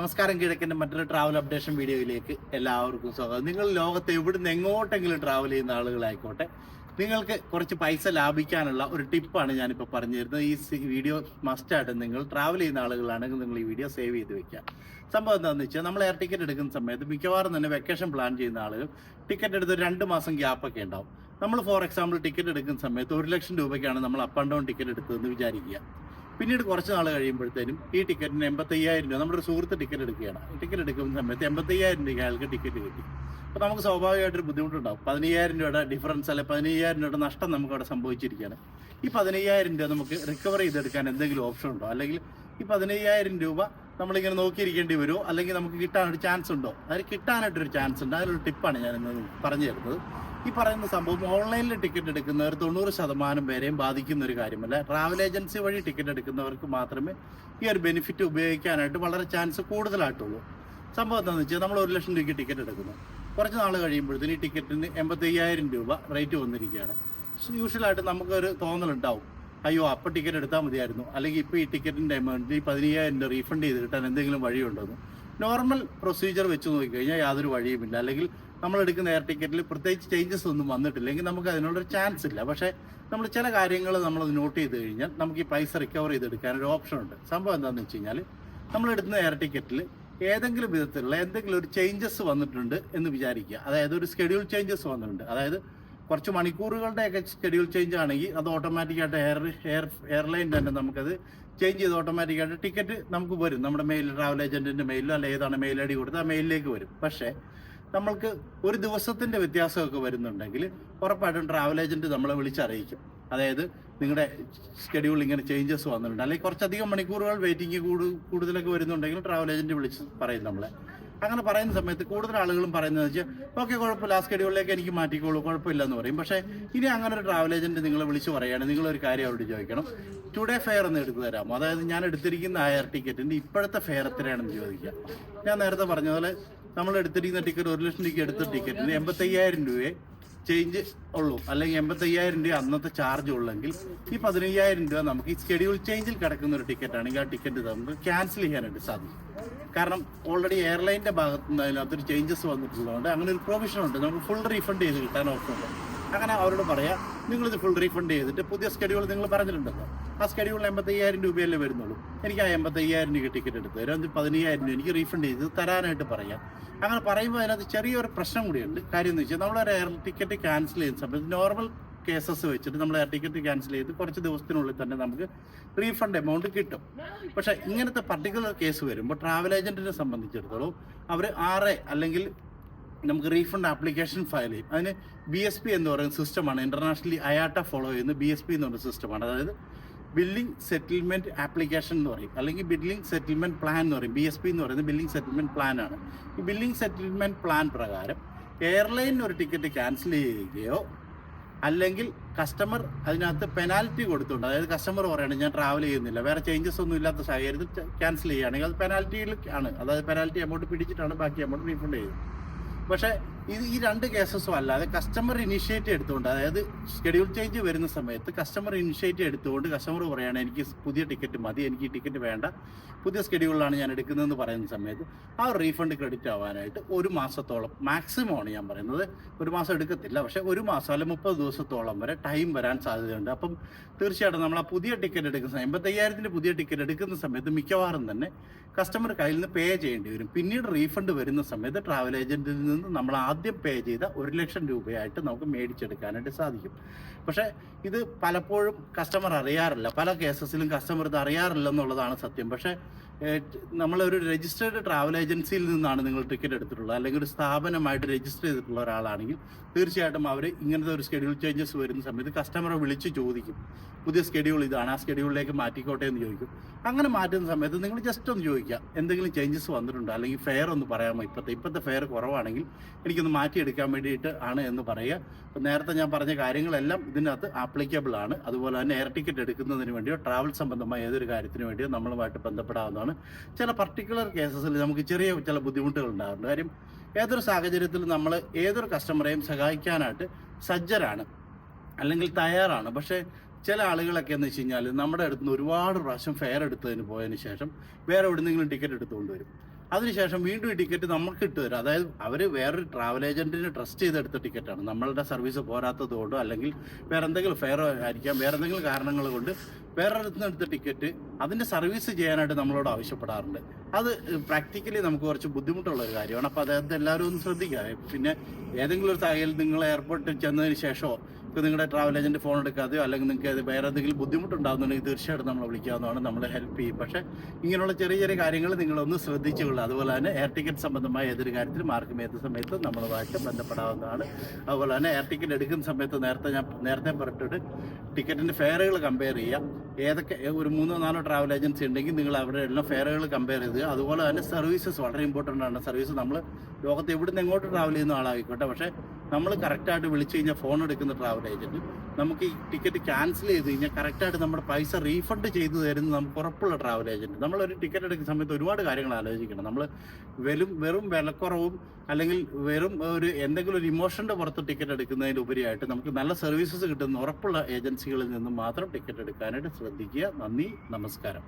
നമസ്കാരം കിഴക്കിന്റെ മറ്റൊരു travel updation വീഡിയോയിലേക്ക് എല്ലാവർക്കും സ്വാഗതം. നിങ്ങൾ ലോകത്ത് എവിടുന്ന് എങ്ങോട്ടെങ്കിലും ട്രാവൽ ചെയ്യുന്ന ആളുകളായിക്കോട്ടെ നിങ്ങൾക്ക് കുറച്ച് പൈസ ലാഭിക്കാനുള്ള ഒരു ടിപ്പാണ് ഞാനിപ്പോൾ പറഞ്ഞു തരുന്നത് ഈ വീഡിയോ മസ്റ്റായിട്ട് നിങ്ങൾ ട്രാവൽ ചെയ്യുന്ന ആളുകളാണെങ്കിൽ നിങ്ങൾ ഈ വീഡിയോ സേവ് ചെയ്ത് വെക്കുക. സംഭവം എന്താണെന്ന് വെച്ചാൽ നമ്മൾ എയർ ടിക്കറ്റ് എടുക്കുന്ന സമയത്ത് മിക്കവാറും തന്നെ വെക്കേഷൻ പ്ലാൻ ചെയ്യുന്ന ആളുകൾ ടിക്കറ്റ് എടുത്ത് രണ്ട് മാസം ഗ്യാപ്പൊക്കെ ഉണ്ടാവും. നമ്മൾ ഫോർ എക്സാമ്പിൾ ടിക്കറ്റ് എടുക്കുന്ന സമയത്ത് ഒരു ലക്ഷം രൂപയ്ക്കാണ് നമ്മൾ അപ്പ് ആൻഡ് ഡൗൺ ടിക്കറ്റ് എടുത്തതെന്ന് വിചാരിക്കുക. പിന്നീട് കുറച്ച് നാൾ കഴിയുമ്പോഴത്തേനും ഈ ടിക്കറ്റിന് എൺപത്തയ്യായിരം രൂപ നമ്മുടെ ഒരു സുഹൃത്ത് ടിക്കറ്റ് എടുക്കുകയാണ്. ടിക്കറ്റ് എടുക്കുന്ന സമയത്ത് എൺപത്തയ്യായിരം രൂപ അയാൾക്ക് ടിക്കറ്റ് കിട്ടി. അപ്പോൾ നമുക്ക് സ്വാഭാവികമായിട്ടൊരു ബുദ്ധിമുട്ടുണ്ടാവും. പതിനയ്യായിരം രൂപയുടെ ഡിഫറൻസ് അല്ലെ പതിനയ്യായിരം രൂപയുടെ നഷ്ടം നമുക്ക് അവിടെ സംഭവിച്ചിരിക്കുകയാണ്. ഈ പതിനയ്യായിരം രൂപ നമുക്ക് റിക്കവർ ചെയ്തെടുക്കാൻ എന്തെങ്കിലും ഓപ്ഷൻ ഉണ്ടോ? അല്ലെങ്കിൽ ഈ പതിനയ്യായിരം രൂപ നമ്മളിങ്ങനെ നോക്കിയിരിക്കേണ്ടി വരുമോ? അല്ലെങ്കിൽ നമുക്ക് കിട്ടാനൊരു ചാൻസ് ഉണ്ടോ? അതിൽ കിട്ടാനായിട്ടൊരു ചാൻസ് ഉണ്ട്. അതിലൊരു ടിപ്പാണ് ഞാൻ ഇന്ന് പറഞ്ഞു തരുന്നത്. ഈ പറയുന്ന സംഭവം ഓൺലൈനിൽ ടിക്കറ്റ് എടുക്കുന്നവർ തൊണ്ണൂറ് ശതമാനം പേരെയും ബാധിക്കുന്ന ഒരു കാര്യമല്ല. ട്രാവൽ ഏജൻസി വഴി ടിക്കറ്റ് എടുക്കുന്നവർക്ക് മാത്രമേ ഈ ഒരു ബെനിഫിറ്റ് ഉപയോഗിക്കാനായിട്ട് വളരെ ചാൻസ് കൂടുതലായിട്ടുള്ളൂ. സംഭവം എന്താണെന്ന് വെച്ചാൽ നമ്മൾ ഒരു ലക്ഷം രൂപയ്ക്ക് ടിക്കറ്റ് എടുക്കുന്നു. കുറച്ച് നാൾ കഴിയുമ്പോഴത്തേന് ഈ ടിക്കറ്റിന് എൺപത്തയ്യായിരം രൂപ റേറ്റ് വന്നിരിക്കുകയാണ്. യൂഷ്വലായിട്ട് നമുക്കൊരു തോന്നലുണ്ടാവും. അയ്യോ അപ്പം ടിക്കറ്റ് എടുത്താൽ മതിയായിരുന്നു. അല്ലെങ്കിൽ ഇപ്പോൾ ഈ ടിക്കറ്റിന്റെ എമൗണ്ട് ഈ പതിനയ്യായിരം രൂപ റീഫണ്ട് ചെയ്ത് കിട്ടാൻ എന്തെങ്കിലും വഴിയുണ്ടോ നോർമൽ പ്രൊസീജിയർ വെച്ച് നോക്കിക്കഴിഞ്ഞാൽ യാതൊരു വഴിയുമില്ല. അല്ലെങ്കിൽ നമ്മൾ എടുക്കുന്ന എയർ ടിക്കറ്റിൽ പ്രത്യേകിച്ച് ചേഞ്ചസ് ഒന്നും വന്നിട്ടില്ലെങ്കിൽ നമുക്ക് അതിനുള്ളൊരു ചാൻസ് ഇല്ല. പക്ഷേ നമ്മൾ ചില കാര്യങ്ങൾ നമ്മൾ നോട്ട് ചെയ്ത് കഴിഞ്ഞാൽ നമുക്ക് ഈ പൈസ റിക്കവർ ചെയ്തെടുക്കാൻ ഒരു ഓപ്ഷൻ ഉണ്ട്. സംഭവം എന്താണെന്ന് വെച്ച് കഴിഞ്ഞാൽ നമ്മൾ എടുക്കുന്ന എയർ ടിക്കറ്റിൽ ഏതെങ്കിലും വിധത്തിലുള്ള എന്തെങ്കിലും ഒരു ചേഞ്ചസ് വന്നിട്ടുണ്ട് എന്ന് വിചാരിക്കുക. അതായത് ഒരു സ്കെഡ്യൂൾ ചേഞ്ചസ് വന്നിട്ടുണ്ട്. അതായത് കുറച്ച് മണിക്കൂറുകളുടെയൊക്കെ സ്കെഡ്യൂൾ ചേഞ്ച് ആണെങ്കിൽ അത് ഓട്ടോമാറ്റിക്കായിട്ട് എയർ എയർ എയർലൈൻ തന്നെ നമുക്കത് ചേഞ്ച് ചെയ്ത് ഓട്ടോമാറ്റിക്കായിട്ട് ടിക്കറ്റ് നമുക്ക് വരും. നമ്മുടെ മെയിൽ ട്രാവൽ ഏജന്റിന്റെ മെയിലോ അല്ലെങ്കിൽ ഏതാണ് മെയിൽ ഐ ഡി കൊടുത്ത് ആ മെയിലിലേക്ക് വരും. പക്ഷേ നമ്മൾക്ക് ഒരു ദിവസത്തിന്റെ വ്യത്യാസമൊക്കെ വരുന്നുണ്ടെങ്കിൽ ഉറപ്പായിട്ടും ട്രാവൽ ഏജന്റ് നമ്മളെ വിളിച്ചറിയിക്കും. അതായത് നിങ്ങളുടെ ഷെഡ്യൂൾ ഇങ്ങനെ ചേഞ്ചസ് വന്നിട്ടുണ്ട്. അല്ലെങ്കിൽ കുറച്ചധികം മണിക്കൂറുകൾ വെയിറ്റിംഗ് കൂടുതലൊക്കെ വരുന്നുണ്ടെങ്കിൽ ട്രാവൽ ഏജന്റ് വിളിച്ച് പറയും നമ്മളെ. അങ്ങനെ പറയുന്ന സമയത്ത് കൂടുതൽ ആളുകളും പറയുന്നത് വെച്ചാൽ ഓക്കെ കുഴപ്പമില്ല. ആ സ്കെഡ്യൂളിലേക്ക് എനിക്ക് മാറ്റിക്കോളൂ. കുഴപ്പമില്ല എന്ന് പറയും. പക്ഷേ ഇനി അങ്ങനെ ഒരു ട്രാവൽ ഏജന്റ് നിങ്ങളെ വിളിച്ച് പറയുകയാണ്. നിങ്ങളൊരു കാര്യം അവരോട് ചോദിക്കണം. ടുഡേ ഫെയർ ഒന്ന് എടുത്തു തരാമോ? അതായത് ഞാൻ എടുത്തിരിക്കുന്ന എയർ ടിക്കറ്റിന്റെ ഇപ്പോഴത്തെ ഫെയർ എത്രയാണെന്ന് ചോദിക്കുക. ഞാൻ നേരത്തെ പറഞ്ഞ പോലെ നമ്മൾ എടുത്തിരിക്കുന്ന ടിക്കറ്റ് ഒരു ലക്ഷം ടിക്കറ്റ് എടുത്ത ടിക്കറ്റിന് എൺപത്തയ്യായിരം രൂപയെ ചേഞ്ച് ഉള്ളൂ. അല്ലെങ്കിൽ എൺപത്തയ്യായിരം രൂപ അന്നത്തെ ചാർജ് ഉള്ളെങ്കിൽ ഈ പതിനയ്യായിരം രൂപ നമുക്ക് ഈ സ്കെഡ്യൂൾ ചേഞ്ചിൽ കിടക്കുന്ന ഒരു ടിക്കറ്റ് ആണെങ്കിൽ ആ ടിക്കറ്റ് നമുക്ക് ക്യാൻസൽ ചെയ്യാനായിട്ട് സാധിക്കും. കാരണം ഓൾറെഡി എയർലൈന്റെ ഭാഗത്തുനിന്ന് അതിനകത്തൊരു ചേഞ്ചസ് വന്നിട്ടുള്ളതുകൊണ്ട് അങ്ങനെ ഒരു പ്രൊവിഷൻ ഉണ്ട്. നമുക്ക് ഫുൾ റീഫണ്ട് ചെയ്ത് കിട്ടാൻ ഓപ്ഷൻ ഉണ്ട്. അങ്ങനെ അവരോട് പറയാം നിങ്ങളിത് ഫുൾ റീഫണ്ട് ചെയ്തിട്ട് പുതിയ സ്കെഡ്യൂൾ നിങ്ങൾ പറഞ്ഞിട്ടുണ്ടല്ലോ. ആ സ്കെഡ്യൂൾ എൺപത്തയ്യായിരം രൂപയല്ലേ വരുന്നുള്ളൂ. എനിക്ക് ആ എൺപത്തയ്യായിരം രൂപ ടിക്കറ്റ് എടുത്ത് തരാം പതിനയ്യായിരം രൂപ എനിക്ക് റീഫണ്ട് ചെയ്ത് തരാനായിട്ട് പറയാം. അങ്ങനെ പറയുമ്പോൾ അതിനകത്ത് ചെറിയൊരു പ്രശ്നം കൂടിയുണ്ട്. കാര്യം എന്ന് വെച്ചാൽ നമ്മളൊരു എയർ ടിക്കറ്റ് ക്യാൻസൽ ചെയ്യുന്ന സമയത്ത് നോർമൽ കേസസ് വെച്ചിട്ട് നമ്മൾ എയർ ടിക്കറ്റ് ക്യാൻസൽ ചെയ്ത് കുറച്ച് ദിവസത്തിനുള്ളിൽ തന്നെ നമുക്ക് റീഫണ്ട് എമൗണ്ട് കിട്ടും. പക്ഷേ ഇങ്ങനത്തെ പർട്ടിക്കുലർ കേസ് വരുമ്പോൾ ട്രാവൽ ഏജന്റിനെ സംബന്ധിച്ചിടത്തോളം അവർ ആറ് അല്ലെങ്കിൽ നമുക്ക് റീഫണ്ട് ആപ്ലിക്കേഷൻ ഫയൽ ചെയ്യും. അതിന് ബി എസ് പി എന്ന് പറയുന്ന സിസ്റ്റമാണ് ഇന്റർനാഷണലി അയാട്ട ഫോളോ ചെയ്യുന്ന ബി എസ് പി എന്ന് പറയുന്ന സിസ്റ്റമാണ് അതായത് ബില്ലിംഗ് സെറ്റിൽമെന്റ് ആപ്ലിക്കേഷൻ എന്ന് പറയും. അല്ലെങ്കിൽ ബില്ലിംഗ് സെറ്റിൽമെന്റ് പ്ലാൻ എന്ന് പറയും. ബി എസ് പി എന്ന് പറയുന്നത് ബില്ലിംഗ് സെറ്റിൽമെന്റ് പ്ലാൻ ആണ്. ഈ ബില്ലിംഗ് സെറ്റിൽമെന്റ് പ്ലാൻ പ്രകാരം എയർലൈൻ ഒരു ടിക്കറ്റ് ക്യാൻസൽ ചെയ്യുകയോ അല്ലെങ്കിൽ കസ്റ്റമർ അതിനകത്ത് പെനാൽറ്റി കൊടുത്തുണ്ട് അതായത് കസ്റ്റമർ പറയുകയാണ് ഞാൻ ട്രാവൽ ചെയ്യുന്നില്ല. വേറെ ചേഞ്ചസ് ഒന്നും ഇല്ലാത്ത സാഹചര്യത്തിൽ ക്യാൻസൽ ചെയ്യുകയാണെങ്കിൽ അത് പെനാൽറ്റിയിൽ ആണ്. അതായത് പെനാൽറ്റി എമൗണ്ട് പിടിച്ചിട്ടാണ് ബാക്കി എമൗണ്ട് റീഫണ്ട് ചെയ്യുന്നത്. പക്ഷേ ഇത് ഈ രണ്ട് കേസസും അല്ലാതെ കസ്റ്റമർ ഇനിഷ്യേറ്റ് എടുത്തുകൊണ്ട് അതായത് ഷെഡ്യൂൾ ചേഞ്ച് വരുന്ന സമയത്ത് കസ്റ്റമർ ഇനിഷ്യേറ്റ് എടുത്തുകൊണ്ട് കസ്റ്റമർ പറയുകയാണ് എനിക്ക് പുതിയ ടിക്കറ്റ് മതി എനിക്ക് ഈ ടിക്കറ്റ് വേണ്ട. പുതിയ സ്കെഡ്യൂളിലാണ് ഞാൻ എടുക്കുന്നതെന്ന് പറയുന്ന സമയത്ത് ആ റീഫണ്ട് ക്രെഡിറ്റ് ആവാനായിട്ട് ഒരു മാസത്തോളം മാക്സിമം ആണ് ഞാൻ പറയുന്നത്. ഒരു മാസം എടുക്കത്തില്ല പക്ഷേ ഒരു മാസം അല്ലെങ്കിൽ മുപ്പത് ദിവസത്തോളം വരെ ടൈം വരാൻ സാധ്യതയുണ്ട്. അപ്പം തീർച്ചയായിട്ടും നമ്മൾ ആ പുതിയ ടിക്കറ്റ് എടുക്കുന്ന സമയം എൺപത്തയ്യായിരത്തിന്റെ പുതിയ ടിക്കറ്റ് എടുക്കുന്ന സമയത്ത് മിക്കവാറും തന്നെ കസ്റ്റമർ കയ്യിൽ നിന്ന് പേ ചെയ്യേണ്ടി വരും. പിന്നീട് റീഫണ്ട് വരുന്ന സമയത്ത് ട്രാവൽ ഏജന്റിൽ നിന്ന് നമ്മൾ ആദ്യം പേ ചെയ്ത ഒരു ലക്ഷം രൂപയായിട്ട് നമുക്ക് മേടിച്ചെടുക്കാനായിട്ട് സാധിക്കും. പക്ഷേ ഇത് പലപ്പോഴും കസ്റ്റമർ അറിയാറില്ല. പല കേസസിലും കസ്റ്റമർ ഇത് അറിയാറില്ല എന്നുള്ളതാണ് സത്യം. പക്ഷേ നമ്മളൊരു രജിസ്റ്റേർഡ് ട്രാവൽ ഏജൻസിയിൽ നിന്നാണ് നിങ്ങൾ ടിക്കറ്റ് എടുത്തിട്ടുള്ളത്. അല്ലെങ്കിൽ ഒരു സ്ഥാപനമായിട്ട് രജിസ്റ്റർ ചെയ്തിട്ടുള്ള ഒരാളാണെങ്കിൽ തീർച്ചയായിട്ടും അവർ ഇങ്ങനത്തെ ഒരു ഷെഡ്യൂൾ ചേഞ്ചസ് വരുന്ന സമയത്ത് കസ്റ്റമറെ വിളിച്ച് ചോദിക്കും. പുതിയ ഷെഡ്യൂൾ ഇതാണ് ആ ഷെഡ്യൂളിലേക്ക് മാറ്റിക്കോട്ടെ എന്ന് ചോദിക്കും. അങ്ങനെ മാറ്റുന്ന സമയത്ത് നിങ്ങൾ ജസ്റ്റ് ഒന്ന് ചോദിക്കുക എന്തെങ്കിലും ചേഞ്ചസ് വന്നിട്ടുണ്ടോ? അല്ലെങ്കിൽ ഫെയർ ഒന്ന് പറയാമോ ഇപ്പോഴത്തെ ഇപ്പോഴത്തെ ഫെയർ കുറവാണെങ്കിൽ എനിക്കൊന്ന് മാറ്റിയെടുക്കാൻ വേണ്ടിയിട്ട് ആണ് എന്ന് പറയുക. നേരത്തെ ഞാൻ പറഞ്ഞ കാര്യങ്ങളെല്ലാം ഇതിനകത്ത് ആപ്ലിക്കബിൾ ആണ്. അതുപോലെ തന്നെ എയർ ടിക്കറ്റ് എടുക്കുന്നതിന് വേണ്ടിയോ ട്രാവൽ സംബന്ധമായ ഏതൊരു കാര്യത്തിന് വേണ്ടിയോ നമ്മളുമായിട്ട് ബന്ധപ്പെടാവുന്നതാണ്. ചില പർട്ടിക്കുലർ കേസസിൽ നമുക്ക് ചെറിയ ചില ബുദ്ധിമുട്ടുകൾ ഉണ്ടാകുന്നുണ്ട് കാര്യം ഏതൊരു സാഹചര്യത്തിലും നമ്മൾ ഏതൊരു കസ്റ്റമറെയും സഹായിക്കാനായിട്ട് സജ്ജരാണ്. അല്ലെങ്കിൽ തയ്യാറാണ്. പക്ഷേ ചില ആളുകളൊക്കെ എന്ന് വെച്ച് കഴിഞ്ഞാൽ നമ്മുടെ അടുത്ത് നിന്ന് ഒരുപാട് പ്രാവശ്യം ഫെയർ എടുത്തതിന് പോയതിന് ശേഷം വേറെ എവിടെന്നെങ്കിലും ടിക്കറ്റ് എടുത്തുകൊണ്ട് വരും. അതിനുശേഷം വീണ്ടും ഈ ടിക്കറ്റ് നമുക്ക് ഇട്ട് തരും. അതായത് അവർ വേറൊരു ട്രാവൽ ഏജന്റിനെ ട്രസ്റ്റ് ചെയ്തെടുത്ത ടിക്കറ്റാണ് നമ്മളുടെ സർവീസ് പോരാത്തത് കൊണ്ടോ അല്ലെങ്കിൽ വേറെ എന്തെങ്കിലും ഫെയർ ആയിരിക്കാം. വേറെ എന്തെങ്കിലും കാരണങ്ങൾ കൊണ്ട് വേറെ അടുത്ത് എടുത്ത ടിക്കറ്റ് അതിന്റെ സർവീസ് ചെയ്യാനായിട്ട് നമ്മളോട് ആവശ്യപ്പെടാറുണ്ട്. അത് പ്രാക്ടിക്കലി നമുക്ക് കുറച്ച് ബുദ്ധിമുട്ടുള്ള ഒരു കാര്യമാണ്. അപ്പോൾ അദ്ദേഹത്തെ എല്ലാവരും ഒന്ന് ശ്രദ്ധിക്കുക. പിന്നെ ഏതെങ്കിലും ഒരു സാഹചര്യം നിങ്ങൾ എയർപോർട്ടിൽ ചെന്നതിന് ശേഷമോ ഇപ്പോൾ നിങ്ങളുടെ ട്രാവൽ ഏജന്റ് ഫോൺ എടുക്കാതെയോ അല്ലെങ്കിൽ നിങ്ങൾക്ക് വേറെ എന്തെങ്കിലും ബുദ്ധിമുട്ടുണ്ടാകുന്നുണ്ടെങ്കിൽ തീർച്ചയായിട്ടും നമ്മളെ വിളിക്കാവുന്നതാണ് നമ്മളെ ഹെൽപ്പ് ചെയ്യും. പക്ഷേ ഇങ്ങനെയുള്ള ചെറിയ ചെറിയ കാര്യങ്ങൾ നിങ്ങളൊന്ന് ശ്രദ്ധിച്ചുകൊള്ളുക അതുപോലെ തന്നെ എയർ ടിക്കറ്റ് സംബന്ധമായ ഏതൊരു കാര്യത്തിലും ആർക്കും ഏത് സമയത്ത് നമ്മളുമായിട്ട് ബന്ധപ്പെടാവുന്നതാണ്. അതുപോലെ തന്നെ എയർ ടിക്കറ്റ് എടുക്കുന്ന സമയത്ത് നേരത്തെ ഞാൻ നേരത്തെ പറഞ്ഞിട്ട് ടിക്കറ്റിന്റെ ഫെയറുകൾ കമ്പയർ ചെയ്യാം ഏതൊക്കെ ഒരു മൂന്നോ നാലോ ട്രാവൽ ഏജൻസി ഉണ്ടെങ്കിൽ നിങ്ങൾ അവിടെ എല്ലാം ഫെയറുകൾ കമ്പയർ ചെയ്ത് അതുപോലെ തന്നെ സർവീസസ് വളരെ ഇമ്പോർട്ടന്റ് ആണ്. സർവീസ് നമ്മൾ ലോകത്ത് നിന്ന് എങ്ങോട്ട് ട്രാവൽ ചെയ്യുന്ന ആളായിക്കോട്ടെ. പക്ഷേ നമ്മൾ കറക്റ്റായിട്ട് വിളിച്ചു കഴിഞ്ഞാൽ ഫോൺ എടുക്കുന്ന ട്രാവൽ ഏജന്റ് നമുക്ക് ഈ ടിക്കറ്റ് ക്യാൻസൽ ചെയ്ത് കഴിഞ്ഞാൽ കറക്റ്റായിട്ട് നമ്മുടെ പൈസ റീഫണ്ട് ചെയ്തു തരുന്ന നമുക്ക് ഉറപ്പുള്ള ട്രാവൽ ഏജന്റ് നമ്മളൊരു ടിക്കറ്റ് എടുക്കുന്ന സമയത്ത് ഒരുപാട് കാര്യങ്ങൾ ആലോചിക്കണം. നമ്മൾ വെറും വെറും വിലക്കുറവും അല്ലെങ്കിൽ വെറും ഒരു എന്തെങ്കിലും ഒരു ഇമോഷന്റെ പുറത്ത് ടിക്കറ്റ് എടുക്കുന്നതിന് ഉപരിയായിട്ട് നമുക്ക് നല്ല സർവീസസ് കിട്ടുന്ന ഉറപ്പുള്ള ഏജൻസികളിൽ നിന്നും മാത്രം ടിക്കറ്റ് എടുക്കാനായിട്ട് ശ്രദ്ധിക്കുക. നന്ദി നമസ്കാരം.